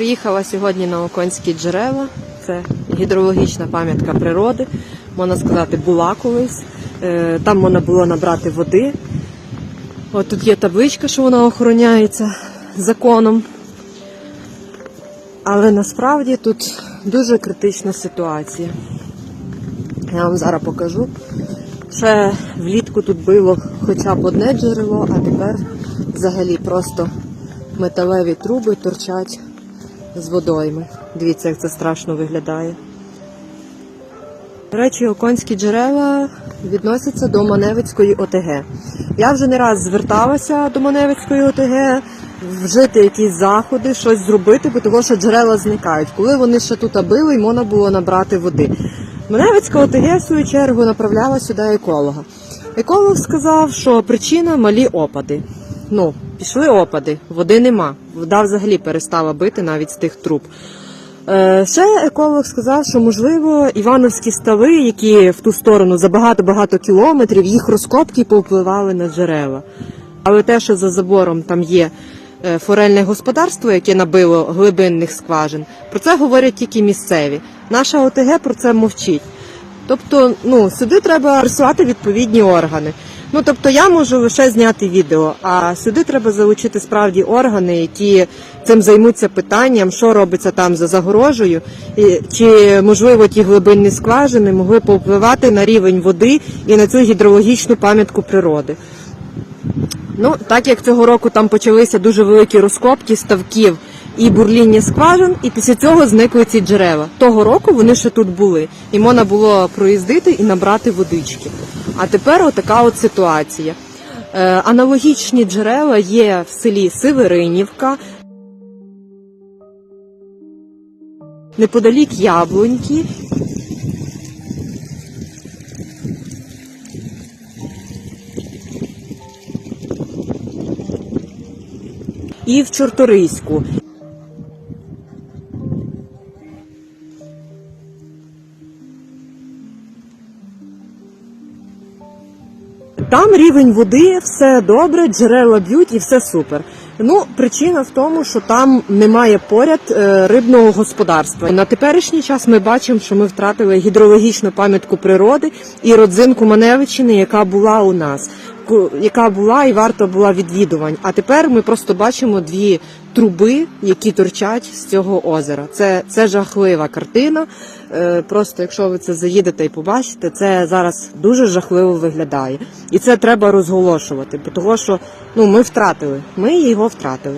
Приїхала сьогодні на Оконські джерела. Це гідрологічна пам'ятка природи. Можна сказати, була колись. Е, Там можна було набрати води. От тут є табличка, що вона охороняється законом. Але насправді тут дуже критична ситуація. Я вам зараз покажу. Ще влітку тут було хоча б одне джерело, а тепер взагалі просто металеві труби торчать з водойми. Дивіться, як це страшно виглядає. До речі, оконські джерела відносяться до Маневицької ОТГ. Я вже не раз зверталася до Маневицької ОТГ вжити якісь заходи, щось зробити, бо того, що джерела зникають. Коли вони ще тут били, і можна було набрати води. Маневицька ОТГ, в свою чергу, направляла сюди еколога. Еколог сказав, що причина малі опади. Ну, пішли опади, води нема. Вода взагалі перестала бити навіть з тих труб. Е, Ще еколог сказав, що можливо івановські стави, які в ту сторону за багато-багато кілометрів, їх розкопки повпливали на джерела. Але те, що за забором там є е, форельне господарство, яке набило глибинних скважин, про це говорять тільки місцеві. Наша ОТГ про це мовчить. Тобто, ну, сюди треба присувати відповідні органи. Ну, тобто я можу лише зняти відео, а сюди треба залучити справді органи, які цим займуться питанням, що робиться там за загорожею, і чи можливо ті глибинні скважини могли повпливати на рівень води і на цю гідрологічну пам'ятку природи. Ну, так як цього року там почалися дуже великі розкопки ставків і бурління скважин, і після цього зникли ці джерела. Того року вони ще тут були, і можна було проїздити і набрати водички. А тепер отака от ситуація. Е, аналогічні джерела є в селі Северинівка, неподалік Яблуньки. І в Чорторийську. Там рівень води, все добре, джерела б'ють і все супер. Ну, причина в тому, що там немає поряд е, рибного господарства. На теперішній час ми бачимо, що ми втратили гідрологічну пам'ятку природи і родзинку Маневичини, яка була у нас, ку- яка була і варта була відвідувань. А тепер ми просто бачимо дві труби, які торчать з цього озера. Це, це жахлива картина. Е, Просто якщо ви це заїдете і побачите, це зараз дуже жахливо виглядає. І це треба розголошувати, того що ну, ми втратили, ми його втратили.